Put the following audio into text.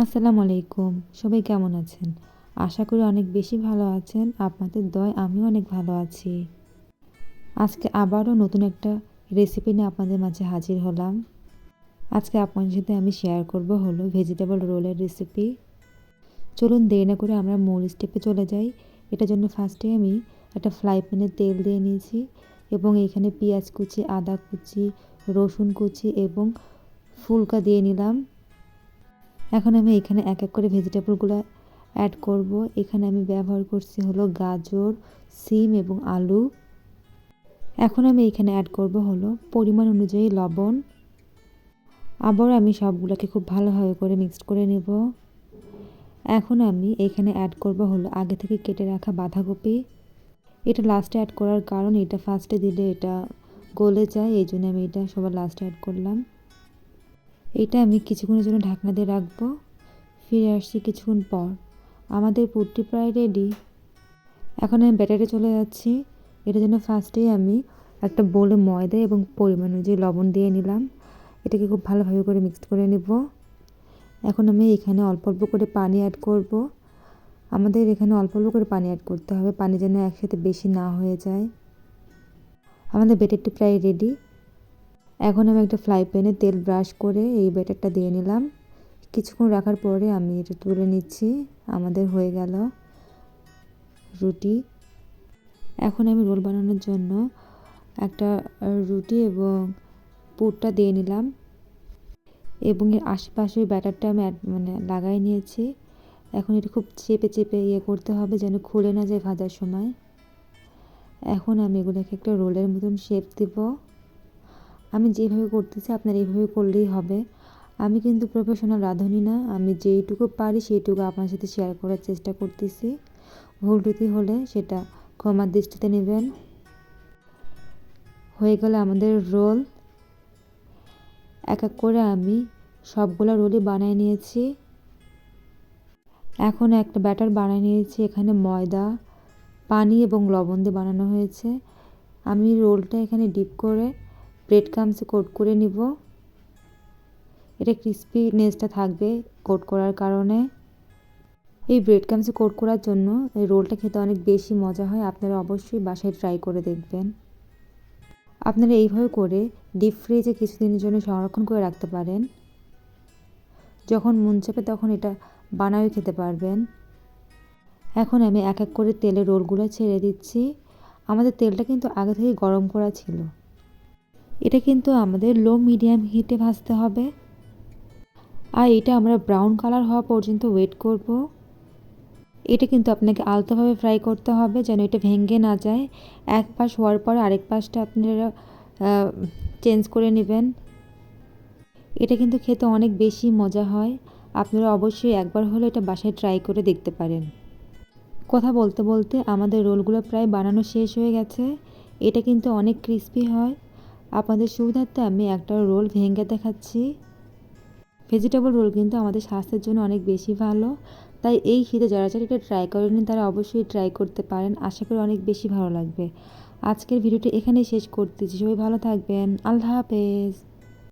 আসসালামু আলাইকুম। সবাই কেমন আছেন? আশা করি অনেক বেশি ভালো আছেন। আপনাদের দয় আমিও অনেক ভালো আছি। আজকে আবারও নতুন একটা রেসিপি নিয়ে আপনাদের মাঝে হাজির হলাম। আজকে আপনাদের সাথে আমি শেয়ার করব হলো ভেজিটেবল রোলের রেসিপি চলুন দেরি না করে আমরা মূল স্টেপে চলে যাই। এটার জন্য ফার্স্টে আমি একটা ফ্রাই প্যানে তেল দিয়ে নিয়েছি এবং এখানে পেঁয়াজ কুচি, আদা কুচি, রসুন কুচি এবং ফুলকা দিয়ে নিলাম। এখন আমি এখানে এক এক করে ভেজিটেবলগুলো অ্যাড করব। এখানে আমি ব্যবহার করছি হলো গাজর, সিম এবং আলু। এখন আমি এখানে অ্যাড করব হলো পরিমাণ অনুযায়ী লবণ। আবার আমি সবগুলোকে খুব ভালোভাবে করে মিক্সড করে নেব। এখন আমি এখানে অ্যাড করব হলো আগে থেকে কেটে রাখা বাঁধাকপি। এটা লাস্টে অ্যাড করার কারণ এটা ফার্স্টে দিলে এটা গলে যায় এই জন্য আমি এটা সবার লাস্টে অ্যাড করলাম। এটা আমি কিছুক্ষণের জন্য ঢাকনা দিয়ে রাখব। ফিরে আসছি কিছুক্ষণ পর। আমাদের পুরটি প্রায় রেডি এখন আমি ব্যাটারে চলে যাচ্ছি। এটার জন্য ফার্স্টেই আমি একটা বোলে ময়দা এবং পরিমাণ অনুযায়ী লবণ দিয়ে নিলাম। এটাকে খুব ভালোভাবে করে মিক্সড করে নেব। এখন আমি এখানে অল্প অল্প করে পানি অ্যাড করব। আমাদের এখানে অল্প অল্প করে পানি অ্যাড করতে হবে। পানি যেন একসাথে বেশি না হয়ে যায়। আমাদের বেটারটি প্রায় রেডি এখন আমি একটা ফ্রাই প্যানে তেল ব্রাশ করে এই ব্যাটারটা দিয়ে নিলাম। কিছুক্ষণ রাখার পরে আমি এটা তুলে নিচ্ছি। আমাদের হয়ে গেল রুটি। এখন আমি রোল বানানোর জন্য একটা রুটি এবং পুরটা দিয়ে নিলাম এবং এর আশেপাশে ব্যাটারটা আমি মানে লাগাই নিয়েছি। এখন এটা খুব চেপে চেপে ইয়ে করতে হবে যেন খুলে না যায় ভাজার সময়। এখন আমি এগুলোকে একটা রোলের মতন শেপ দেবো। আমি যেভাবে করতেছি আপনার এইভাবে করলেই হবে। আমি কিন্তু প্রফেশনাল রাঁধুনি না। আমি যেইটুকু পারি সেইটুকু আপনার সাথে শেয়ার করার চেষ্টা করতেছি। ভুল ত্রুটি হলে সেটা ক্ষমার দৃষ্টিতে নেবেন। হয়ে গেলে আমাদের রোল। এক এক করে আমি সবগুলো রোলই বানিয়ে নিয়েছি। এখন একটা ব্যাটার বানিয়ে নিয়েছি, এখানে ময়দা, পানি এবং লবণ দিয়ে বানানো হয়েছে। আমি রোলটা এখানে ডিপ করে ব্রেড ক্রামসে কোট করে নিব। এটা ক্রিস্পিনেসটা থাকবে কোট করার কারণে। এই ব্রেড ক্রামসে কোট করার জন্য এই রোলটা খেতে অনেক বেশি মজা হয়, আপনারা অবশ্যই বাসায় ট্রাই করে দেখবেন। আপনারা এইভাবে করে ডিপ ফ্রিজে কিছুদিনের জন্য সংরক্ষণ করে রাখতে পারেন। যখন মন চাপে তখন এটা বানায়ও খেতে পারবেন। এখন আমি এক এক করে তেলে রোলগুলো ছেড়ে দিচ্ছি। আমাদের তেলটা কিন্তু আগে থেকে গরম করা ছিল। এটা কিন্তু আমাদের লো মিডিয়াম হিটে ভাজতে হবে। আর এটা আমরা ব্রাউন কালার হওয়া পর্যন্ত ওয়েট করব। এটা কিন্তু আপনাকে আলতোভাবে ফ্রাই করতে হবে যেন এটা ভেঙে না যায়। এক পাশ হওয়ার পর আরেক পাশটা আপনারা চেঞ্জ করে নেবেন। এটা কিন্তু খেতে অনেক বেশি মজা হয়। আপনারা অবশ্যই একবার হলে এটা বাসায় ট্রাই করে দেখতে পারেন। কথা বলতে বলতে আমাদের রোলগুলো প্রায় বানানো শেষ হয়ে গেছে। এটা কিন্তু অনেক ক্রিস্পি হয়। আপনাদের সুবিধার্থে আমি একটা রোল ভেঙে দেখাচ্ছি। ভেজিটেবল রোল কিন্তু আমাদের স্বাস্থ্যের জন্য অনেক বেশি ভালো। তাই এই শীতে যারা যারা এটা ট্রাই করেনি, তারা অবশ্যই ট্রাই করতে পারেন। আশা করি অনেক বেশি ভালো লাগবে। আজকের ভিডিওটি এখানেই শেষ করতেছি। সবাই ভালো থাকবেন। আল্লাহ হাফেজ।